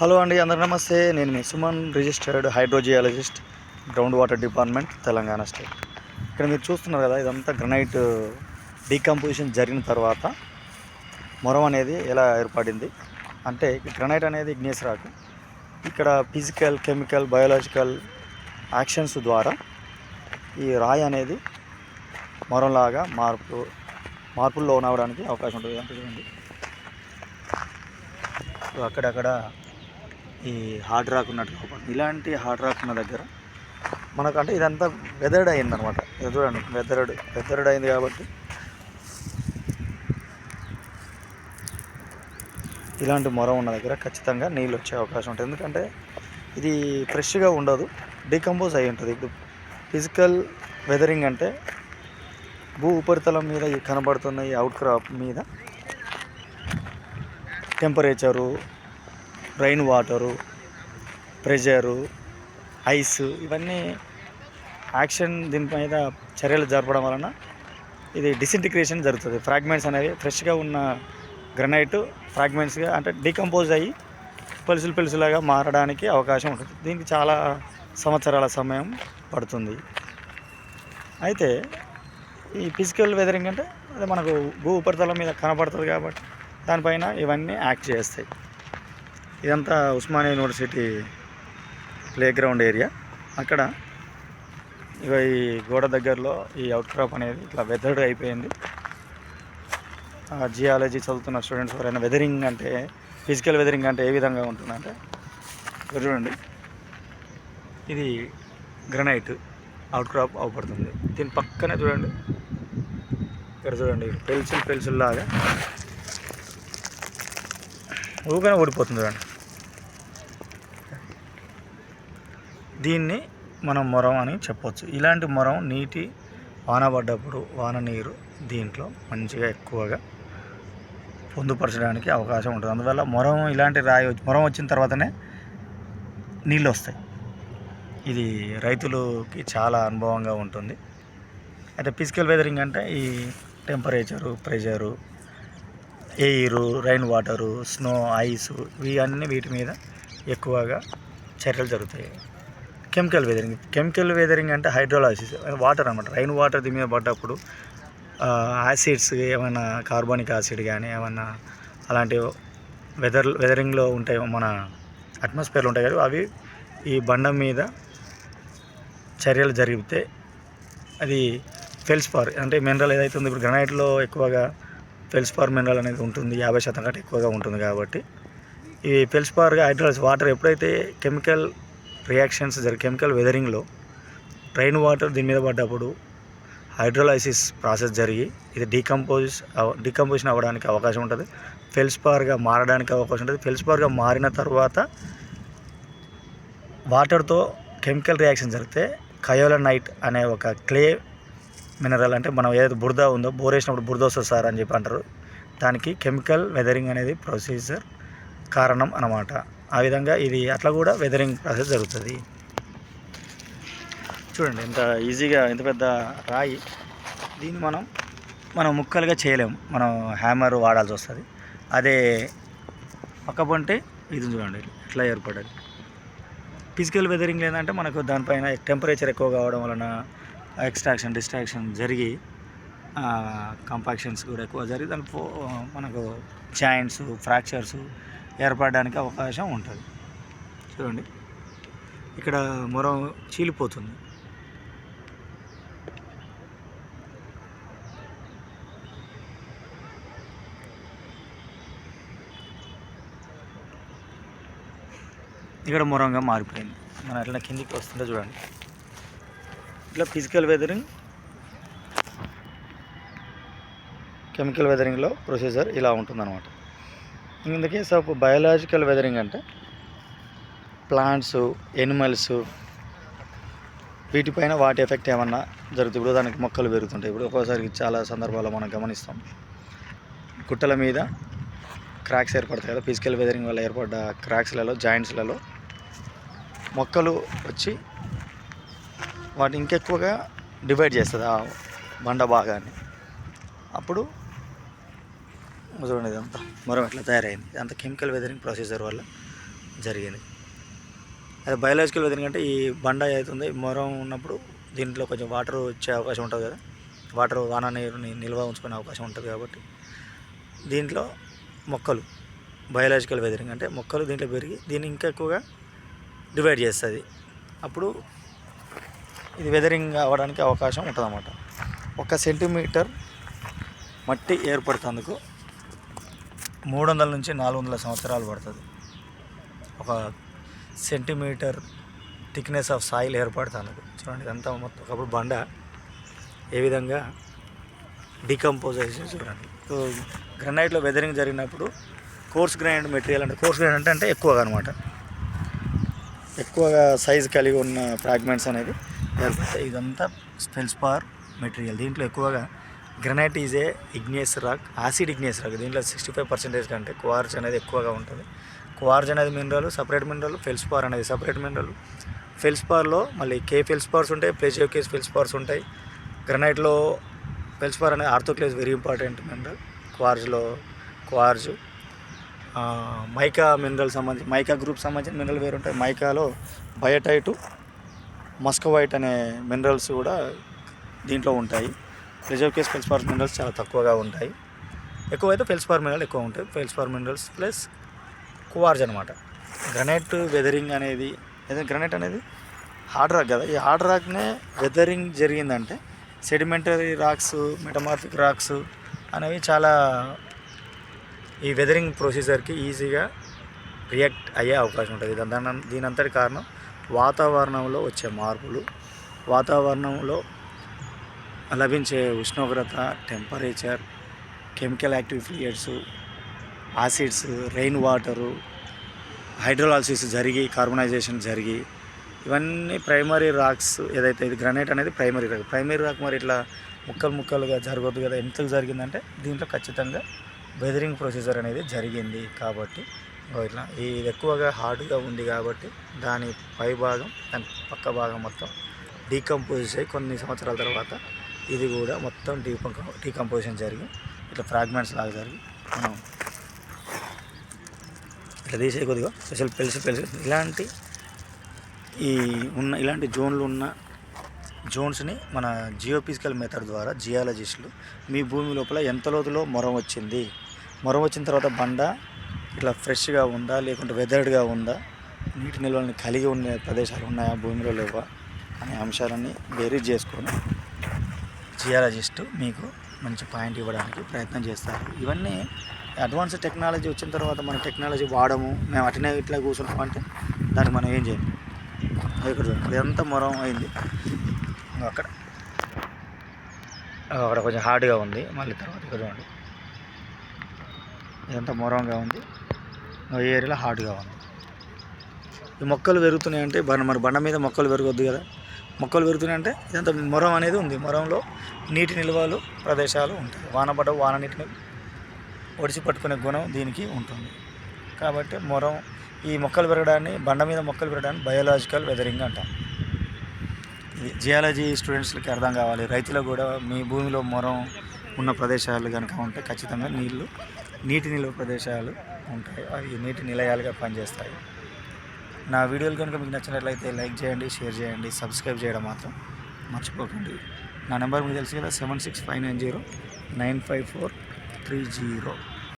Hello అండి అందరు నమస్తే. నేను మీ Suman registered hydrogeologist ground water department Telangana state. ఇక్కడ మీరు చూస్తున్నారు కదా ఇదంతా గ్రనైట్ డీకంపోజిషన్ జరిగిన తర్వాత మొరం అనేది ఎలా ఏర్పడింది? అంటే గ్రనైట్ అనేది ఇగ్నియస్ రాకు ఇక్కడ ఫిజికల్ కెమికల్ బయోలాజికల్ యాక్షన్స్ ద్వారా ఈ రాయి అనేది మొరంలాగా మార్పు మార్పుల్లో అవడానికి అవకాశం ఉంటుంది. అంటే చూడండి. సో అక్కడక్కడ ఈ హార్డ్ రాక్ ఉన్నట్టు కనపడుతుంది. ఇలాంటి హార్డ్ రాక్ ఉన్న దగ్గర మనకు అంటే ఇదంతా వెదర్డ్ అయింది అనమాట చూడండి వెదర్డ్ వెదర్డ్ అయింది కాబట్టి ఇలాంటి మొరం ఉన్న దగ్గర ఖచ్చితంగా నీళ్ళు వచ్చే అవకాశం ఉంటుంది. ఎందుకంటే ఇది ఫ్రెష్గా ఉండదు డికంపోజ్ అయి ఉంటుంది. ఇప్పుడు ఫిజికల్ వెదరింగ్ అంటే భూ ఉపరితలం మీద కనబడుతున్న ఈ అవుట్ క్రాప్ మీద temperature rain water pressure ice ఇవన్నీ యాక్షన్ దీని మీద చర్యలు జరపడం వలన ఇది డిసింటిగ్రేషన్ జరుగుతుంది. ఫ్రాగ్మెంట్స్ అనేవి ఫ్రెష్గా ఉన్న గ్రనైట్ ఫ్రాగ్మెంట్స్గా అంటే డీకంపోజ్ అయ్యి పెలుసులు పెలుసులాగా మారడానికి అవకాశం ఉంటుంది. దీనికి చాలా సంవత్సరాల సమయం పడుతుంది. అయితే ఈ ఫిజికల్ వెదరింగ్ అంటే అది మనకు భూ ఉపరితలం మీద కనపడుతుంది కాబట్టి దానిపైన ఇవన్నీ యాక్ట్ చేస్తాయి. ఇదంతా Osmania university playground area. అక్కడ ఇక ఈ గోడ దగ్గరలో ఈ అవుట్ క్రాప్ అనేది ఇట్లా వెదర్డ్ అయిపోయింది. జియాలజీ చదువుతున్న స్టూడెంట్స్ ఎవరైనా వెదరింగ్ అంటే ఫిజికల్ వెదరింగ్ అంటే ఏ విధంగా ఉంటుందంటే చూడండి. ఇది గ్రనైట్ అవుట్ క్రాప్ అవపడుతుంది దీని పక్కనే చూడండి. ఇక్కడ చూడండి పెన్సిల్ పెన్సిల్ లాగా. ఊగానే ఓడిపోతుంది చూడండి. దీన్ని మనం మొరం అని చెప్పొచ్చు. ఇలాంటి మొరం నీటి వాన పడ్డప్పుడు వాన నీరు దీంట్లో మంచిగా ఎక్కువగా పొందుపరచడానికి అవకాశం ఉంటుంది. అందువల్ల మొరం ఇలాంటి రాయి మొరం వచ్చిన తర్వాతనే నీళ్ళు వస్తాయి. ఇది రైతులకి చాలా అనుభవంగా ఉంటుంది. అయితే ఫిజికల్ వెదరింగ్ అంటే ఈ temperature pressure air rain water snow ice ఇవన్నీ వీటి మీద ఎక్కువగా చర్యలు జరుగుతాయి. కెమికల్ వెదరింగ్ కెమికల్ వెదరింగ్ అంటే హైడ్రోలాసిస్ వాటర్ అనమాట. రైన్ వాటర్ దీని మీద పడ్డప్పుడు యాసిడ్స్ ఏమైనా కార్బోనిక్ యాసిడ్ కానీ ఏమన్నా అలాంటి వెదర్ వెదరింగ్లో ఉంటాయి మన అట్మాస్ఫియర్లో ఉంటాయి కదా అవి ఈ బండ మీద చర్యలు జరిగితే అది ఫెల్స్పార్ అంటే మినరల్ ఏదైతే ఉందో ఇప్పుడు గ్రనైట్లో ఎక్కువగా ఫెల్స్పార్ మినరల్ అనేది ఉంటుంది యాభై శాతం కంటే ఎక్కువగా ఉంటుంది కాబట్టి ఈ ఫెల్స్పార్గా హైడ్రాలిస్ వాటర్ ఎప్పుడైతే కెమికల్ రియాక్షన్స్ జరిగే కెమికల్ వెదరింగ్లో రైన్ వాటర్ దీని మీద పడ్డప్పుడు హైడ్రోలైసిస్ ప్రాసెస్ జరిగి ఇది డీకంపోజ్ డీకంపోజిషన్ అవ్వడానికి అవకాశం ఉంటుంది. ఫెల్స్పార్గా మారడానికి అవకాశం ఉంటుంది. ఫెల్స్పార్గా మారిన తర్వాత వాటర్తో కెమికల్ రియాక్షన్ జరిగితే కయోలనైట్ అనే ఒక క్లే మినరల్ అంటే మనం ఏదైతే బురద ఉందో బోర్ వేసినప్పుడు బురద వస్తుంది సార్ అని చెప్పి అంటారు. దానికి కెమికల్ వెదరింగ్ అనేది ప్రొసీజర్ కారణం అన్నమాట. ఆ విధంగా ఇది అట్లా కూడా వెదరింగ్ ప్రాసెస్ జరుగుతుంది. చూడండి ఎంత ఈజీగా ఎంత పెద్ద రాయి. దీన్ని మనం మనం ముక్కలుగా చేయలేము. మనం హ్యామర్ వాడాల్సి వస్తుంది. అదే పక్క పొంటే ఇది చూడండి ఎట్లా ఏర్పడాలి ఫిజికల్ వెదరింగ్ ఏంటంటే మనకు దానిపైన టెంపరేచర్ ఎక్కువ కావడం వలన ఎక్స్ట్రాక్షన్ డిస్ట్రాక్షన్ జరిగి కంపాక్షన్స్ కూడా ఎక్కువ జరిగి దాని ఫో- మనకు జాయింట్స్ ఫ్రాక్చర్స్ ఏర్పడడానికి అవకాశం ఉంటుంది. చూడండి. ఇక్కడ మొరం చీలిపోతుంది. ఇక్కడ మొరంగా మారిపోయింది. మనం అట్లా కిందికి వస్తుంటే చూడండి. ఇట్లా ఫిజికల్ వెదరింగ్ కెమికల్ వెదరింగ్లో ప్రొసీజర్ ఇలా ఉంటుందన్నమాట. In the case of weathering అంటే ప్లాంట్స్ ఎనిమల్స్ వీటిపైన వాటి ఎఫెక్ట్ ఏమన్నా జరుగుతుంది? ఇప్పుడు దానికి మొక్కలు పెరుగుతుంటాయి. ఇప్పుడు ఒక్కోసారి చాలా సందర్భాల్లో మనం గమనిస్తాం. గుట్టల మీద క్రాక్స్ ఏర్పడతాయి కదా. ఫిజికల్ వెదరింగ్ వల్ల ఏర్పడ్డ క్రాక్స్లలో జాయింట్స్లలో మొక్కలు వచ్చి వాటి ఇంకెక్కువగా డివైడ్ చేస్తుంది ఆ బండ భాగాన్ని. అప్పుడు చూడండి ఇదంతా. మొరం ఎట్లా తయారైంది? అంత కెమికల్ వెదరింగ్ ప్రొసీజర్ వల్ల జరిగింది. అదే బయలాజికల్ వెదరింగ్ అంటే ఈ బండ అవుతుంది మొరం ఉన్నప్పుడు దీంట్లో కొంచెం వాటర్ వచ్చే అవకాశం ఉంటుంది కదా? వాటర్ వాన నీరుని నిల్వ ఉంచుకునే అవకాశం ఉంటుంది కాబట్టి దీంట్లో మొక్కలు బయలాజికల్ వెదరింగ్ అంటే మొక్కలు దీంట్లో పెరిగి దీన్ని ఇంకా ఎక్కువగా డివైడ్ చేస్తుంది. అప్పుడు ఇది వెదరింగ్ అవ్వడానికి అవకాశం ఉంటుందన్నమాట. ఒక సెంటీమీటర్ మట్టి ఏర్పడుతుందుకు మూడు వందల నుంచి నాలుగు వందల సంవత్సరాలు పడుతుంది. ఒక సెంటీమీటర్ థిక్నెస్ ఆఫ్ సాయిల్ ఏర్పడుతుంది. చూడండి ఇదంతా మొత్తం ఒకప్పుడు బండ. ఏ విధంగా డికంపోజ్ అయితే చూడండి. సో గ్రనైట్లో వెదరింగ్ జరిగినప్పుడు కోర్స్ గ్రైండ్ మెటీరియల్ అంటే కోర్స్ గ్రైండ్ అంటే అంటే ఎక్కువగా అనమాట ఎక్కువగా సైజ్ కలిగి ఉన్న ఫ్రాగ్మెంట్స్ అనేది ఏర్పడతాయి. ఇదంతా స్పెల్స్పార్ మెటీరియల్. దీంట్లో ఎక్కువగా granite is a igneous rock acid igneous rock దీంట్లో సిక్స్టీ ఫైవ్ పర్సెంటేజ్ కంటే క్వార్జ్ అనేది ఎక్కువగా ఉంటుంది. క్వార్జ్ అనేది మినరల్ సపరేట్ మినరల్ ఫెల్స్పార్ అనేది సపరేట్ మినరల్ ఫెల్స్పార్లో మళ్ళీ కే ఫెల్స్పార్స్ ఉంటాయి ప్లేజియో కేస్ ఫెల్స్పార్స్ ఉంటాయి గ్రనైట్లో ఫెల్స్పార్ అనేది ఆర్థోక్లేస్ వెరీ ఇంపార్టెంట్ మినరల్ క్వార్జ్లో క్వార్జ్ మైకా మినరల్ సంబంధించి మైకా గ్రూప్ సంబంధించిన మినరల్ వేరు ఉంటాయి. మైకాలో బయోటైటు మస్కవైట్ అనే మినరల్స్ కూడా దీంట్లో ఉంటాయి. రిజర్వ్ కేస్ ఫెల్స్పార్ మినరల్స్ చాలా తక్కువగా ఉంటాయి. ఎక్కువైతే ఫెల్స్పార్ మినరల్ ఎక్కువ ఉంటాయి. ఫెల్స్పార్ మినరల్స్ ప్లస్ కువార్జ్ అనమాట గ్రనైట్ వెదరింగ్ అనేది ఏదైనా గ్రనైట్ అనేది హార్డ్ రాక్ కదా. ఈ హార్డ్ రాక్నే వెదరింగ్ జరిగిందంటే సెడిమెంటరీ రాక్స్ మెటమార్ఫిక్ రాక్స్ అనేవి చాలా ఈ వెదరింగ్ ప్రొసీజర్కి ఈజీగా రియాక్ట్ అయ్యే అవకాశం ఉంటుంది. దాని దీనంతటి కారణం వాతావరణంలో వచ్చే మార్పులు వాతావరణంలో లభించే ఉష్ణోగ్రత temperature chemical active fluids acids rain water hydrolysis జరిగి కార్బనైజేషన్ జరిగి ఇవన్నీ ప్రైమరీ రాక్స్ ఏదైతే ఇది గ్రనైట్ అనేది ప్రైమరీ రాక్. ప్రైమరీ రాక్ మరి ఇట్లా ముక్కలు ముక్కలుగా జరగదు కదా ఎంతకు జరిగిందంటే దీంట్లో ఖచ్చితంగా వెదరింగ్ ప్రొసీజర్ అనేది జరిగింది కాబట్టి. ఇట్లా ఇది ఎక్కువగా హార్డ్గా ఉంది కాబట్టి దాని పై భాగం దాని పక్క భాగం మొత్తం డీకంపోజ్ అయ్యి కొన్ని సంవత్సరాల తర్వాత ఇది కూడా మొత్తం డీపం డీకంపోజిషన్ జరిగి ఇట్లా ఫ్రాగ్మెంట్స్ లాగా జరిగి మనం ఇట్లా తీసే కొద్దిగా స్పెషల్ పెలిసి పెలిసి. ఇలాంటి ఈ ఉన్న ఇలాంటి జోన్లు ఉన్న జోన్స్ని మన జియోఫిజికల్ మెథడ్ ద్వారా జియాలజిస్టులు మీ భూమి లోపల ఎంత లోతులో మొరం వచ్చింది? మొరం వచ్చిన తర్వాత బండ ఇట్లా ఫ్రెష్గా ఉందా? లేకుంటే వెదర్డ్గా ఉందా? నీటి నిల్వలను కలిగి ఉండే ప్రదేశాలు ఉన్నాయా? భూమిలో లేవా? అనే అంశాలన్నీ బేరీజ్ చేసుకొని జియాలజిస్ట్ మీకు మంచి పాయింట్ ఇవ్వడానికి ప్రయత్నం చేస్తారు. ఇవన్నీ అడ్వాన్స్ టెక్నాలజీ వచ్చిన తర్వాత మన టెక్నాలజీ వాడము మేము అటనే ఇట్లా కూర్చుంటాం అంటే దాన్ని మనం ఏం చేయం? ఇక్కడ చూడండి. ఇదంతా మొరం అయింది? అక్కడ. అక్కడ కొంచెం హార్డ్గా ఉంది. మళ్ళీ తర్వాత ఇక్కడ చూడండి. ఇదంతా మొరంగా ఉంది? ఈ ఏరియాలో హార్డ్గా ఉంది. ఈ మొక్కలు పెరుగుతున్నాయి అంటే బండ మరి బండ మీద మొక్కలు పెరగొద్దు కదా? మొక్కలు పెరుగుతున్నాయి అంటే ఇదంతా మొరం అనేది ఉంది. మొరంలో నీటి నిల్వలు ప్రదేశాలు ఉంటాయి. వానపడ వాన నీటిని ఒడిసి పట్టుకునే గుణం దీనికి ఉంటుంది. కాబట్టి మొరం ఈ మొక్కలు పెరగడాన్ని బండ మీద మొక్కలు పెరగడాన్ని బయోలాజికల్ వెదరింగ్ అంటాం. ఇది జియాలజీ స్టూడెంట్స్కి అర్థం కావాలి. రైతులకు కూడా మీ భూమిలో మొరం ఉన్న ప్రదేశాలు కనుక ఉంటే ఖచ్చితంగా నీళ్ళు నీటి నిల్వ ప్రదేశాలు ఉంటాయి. అవి నీటి నిలయాలుగా పనిచేస్తాయి. నా వీడియోలు కనుక మీకు నచ్చినట్లయితే లైక్ చేయండి షేర్ చేయండి సబ్స్క్రైబ్ చేయడం మాత్రం మర్చిపోకండి. నా నెంబర్ మీకు తెలుసు కదా seven six five nine zero nine five four three zero.